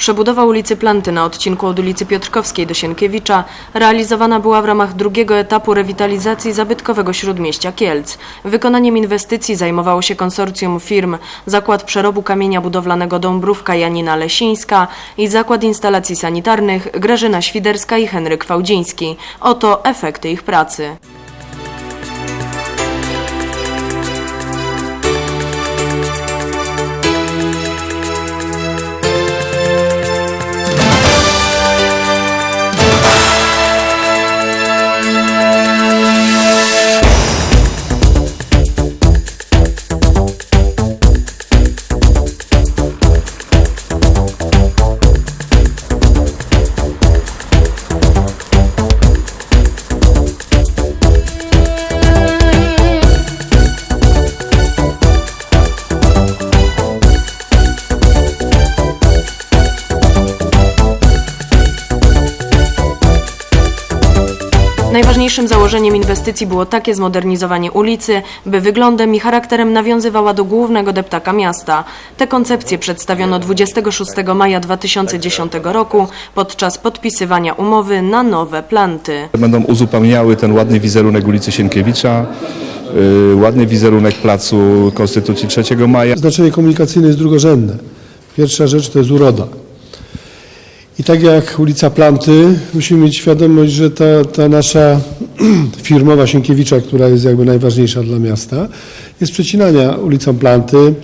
Przebudowa ulicy Planty na odcinku od ulicy Piotrkowskiej do Sienkiewicza realizowana była w ramach drugiego etapu rewitalizacji zabytkowego śródmieścia Kielc. Wykonaniem inwestycji zajmowało się konsorcjum firm Zakład Przerobu Kamienia Budowlanego Dąbrówka Janina Lesińska i Zakład Instalacji Sanitarnych Grażyna Świderska i Henryk Fałdziński. Oto efekty ich pracy. Najważniejszym założeniem inwestycji było takie zmodernizowanie ulicy, by wyglądem i charakterem nawiązywała do głównego deptaka miasta. Te koncepcje przedstawiono 26 maja 2010 roku podczas podpisywania umowy na nowe planty. Będą uzupełniały ten ładny wizerunek ulicy Sienkiewicza, yy, ładny wizerunek placu Konstytucji 3 maja. Znaczenie komunikacyjne jest drugorzędne. Pierwsza rzecz to jest uroda. I tak jak ulica Planty, musimy mieć świadomość, że ta, ta nasza firmowa Sienkiewicza, która jest jakby najważniejsza dla miasta, jest przecinania ulicą Planty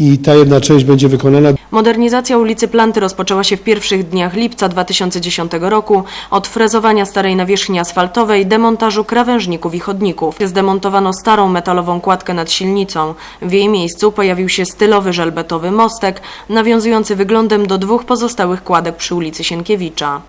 i ta jedna część będzie wykonana Modernizacja ulicy Planty rozpoczęła się w pierwszych dniach lipca 2010 roku od frezowania starej nawierzchni asfaltowej, demontażu krawężników i chodników. Zdemontowano starą metalową kładkę nad silnicą. W jej miejscu pojawił się stylowy żelbetowy mostek, nawiązujący wyglądem do dwóch pozostałych kładek przy ulicy Sienkiewicza.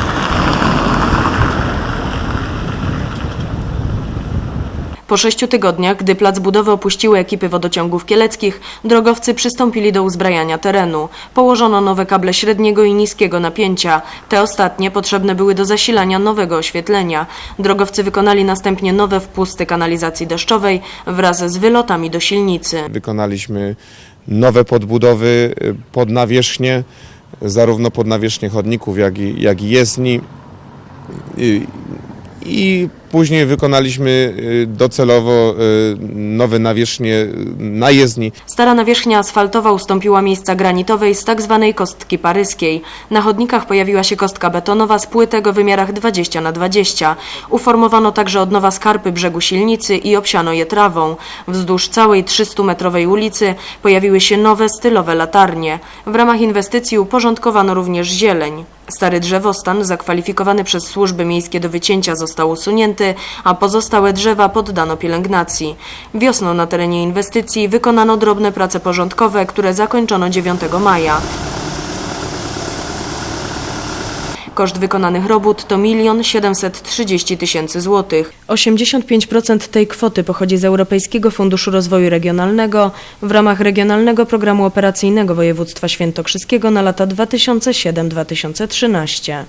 Po sześciu tygodniach, gdy plac budowy opuściły ekipy wodociągów kieleckich, drogowcy przystąpili do uzbrajania terenu. Położono nowe kable średniego i niskiego napięcia. Te ostatnie potrzebne były do zasilania nowego oświetlenia. Drogowcy wykonali następnie nowe wpusty kanalizacji deszczowej wraz z wylotami do silnicy. Wykonaliśmy nowe podbudowy y, pod nawierzchnię, zarówno pod nawierzchnię chodników, jak i, jak i jezdni. I, później wykonaliśmy y, docelowo y, nowe nawierzchnie na jezdni. Stara nawierzchnia asfaltowa ustąpiła miejsca granitowej z tak zwanej kostki paryskiej. Na chodnikach pojawiła się kostka betonowa z płytek o wymiarach 20 na 20. Uformowano także od nowa skarpy brzegu silnicy i obsiano je trawą. Wzdłuż całej 300-metrowej ulicy pojawiły się nowe stylowe latarnie. W ramach inwestycji uporządkowano również zieleń. Stary drzewostan, zakwalifikowany przez służby miejskie do wycięcia, został usunięty, a pozostałe drzewa poddano pielęgnacji. Wiosną na terenie inwestycji wykonano drobne prace porządkowe, które zakończono 9 maja. Koszt wykonanych robót to 1 730 tysięcy złotych. 85% tej kwoty pochodzi z Europejskiego Funduszu Rozwoju Regionalnego w ramach Regionalnego Programu Operacyjnego Województwa Świętokrzyskiego na lata 2007-2013.